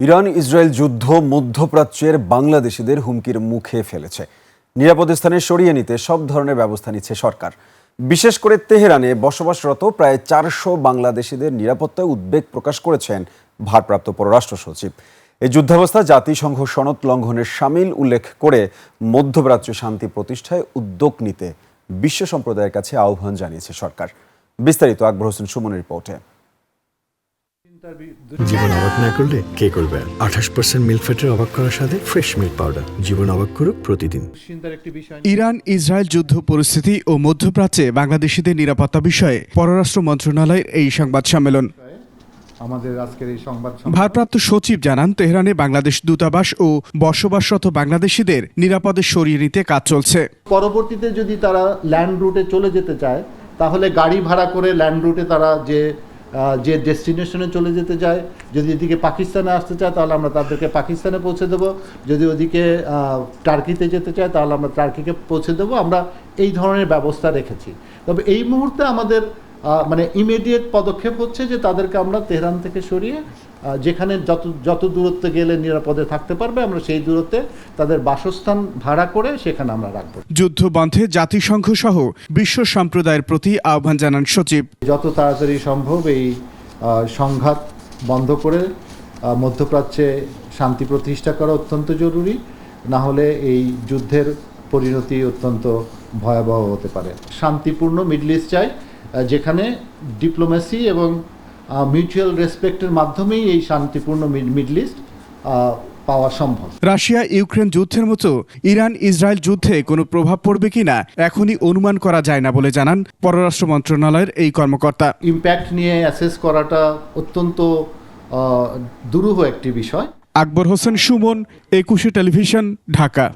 Iran Israel যুদ্ধ মধ্যপ্রাচ্যের বাংলাদেশিদের হুমকির মুখে ফেলেছে। নিরাপদ স্থানে সরিয়ে নিতে সব ধরনের ব্যবস্থা নিচ্ছে সরকার। বিশেষ করে তেহরানে বসবাসরত প্রায় চারশো বাংলাদেশিদের নিরাপত্তায় উদ্বেগ প্রকাশ করেছেন ভারপ্রাপ্ত পররাষ্ট্র সচিব। এই যুদ্ধাবস্থা জাতিসংঘ সনদ লঙ্ঘনের সামিল উল্লেখ করে মধ্যপ্রাচ্য শান্তি প্রতিষ্ঠায় উদ্যোগ নিতে বিশ্ব সম্প্রদায়ের কাছে আহ্বান জানিয়েছে সরকার। বিস্তারিত আকবর হোসেন সুমনের রিপোর্টে। জীবন অবাক না করলে কে করবে? আঠাশ পার্সেন্ট মিল্ক ফ্যাটের অবাক করার সাথে ফ্রেশ মিল্ক পাউডার জীবন অবাক করুক প্রতিদিন। ইরান ইসরায়েল যুদ্ধ পরিস্থিতি ও মধ্যপ্রাচ্যে বাংলাদেশিদের নিরাপত্তা বিষয়ে পররাষ্ট্র মন্ত্রণালয়ের এই সংবাদ সম্মেলন। আমাদের আজকের এই সংবাদ ভারপ্রাপ্ত সচিব জানান তেহরানে বাংলাদেশ দূতাবাস ও বসবাসরত বাংলাদেশিদের নিরাপদে সরিয়ে নিতে কাজ চলছে। পরবর্তীতে যদি তারা ল্যান্ড রুটে চলে যেতে চায় তাহলে গাড়ি ভাড়া করে ল্যান্ড রুটে তারা যে যে ডেস্টিনেশনে চলে যেতে চায়, যদি এদিকে পাকিস্তানে আসতে চায়, তাহলে আমরা তাদেরকে পাকিস্তানে পৌঁছে দেবো। যদি ওদিকে টার্কিতে যেতে চায়, তাহলে আমরা টার্কিকে পৌঁছে দেবো। আমরা এই ধরনের ব্যবস্থা রেখেছি। তবে এই মুহূর্তে আমাদের মানে ইমিডিয়েট পদক্ষেপ হচ্ছে যে তাদেরকে আমরা তেহরান থেকে সরিয়ে যেখানে যত যত দূরত্বে গেলে নিরাপদে থাকতে পারবে আমরা সেই দূরত্বে তাদের বাসস্থান ভাড়া করে সেখানে আমরা রাখব। যুদ্ধ বন্ধে জাতিসংঘ সহ বিশ্ব সম্প্রদায়ের প্রতি আহ্বান জানান সচিব। যত তাড়াতাড়ি সম্ভব এই সংঘাত বন্ধ করে মধ্যপ্রাচ্যে শান্তি প্রতিষ্ঠা করা অত্যন্ত জরুরি না হলে এই যুদ্ধের পরিণতি অত্যন্ত ভয়াবহ হতে পারে। শান্তিপূর্ণ মিডল ইস্ট চাই যেখানে ডিপ্লোমেসি এবং মিউচুয়াল রেসপেক্টের মাধ্যমেই এই শান্তিপূর্ণ মিডল ইস্ট পাওয়া সম্ভব। রাশিয়া ইউক্রেন যুদ্ধের মতো ইরান ইসরায়েল যুদ্ধে কোনো প্রভাব পড়বে কিনা এখনই অনুমান করা যায় না বলে জানান পররাষ্ট্র মন্ত্রণালয়ের এই কর্মকর্তা। ইম্প্যাক্ট নিয়ে অ্যাসেস করাটা অত্যন্ত দুরূহ একটি বিষয়। আকবর হোসেন সুমন একুশে টেলিভিশন ঢাকা।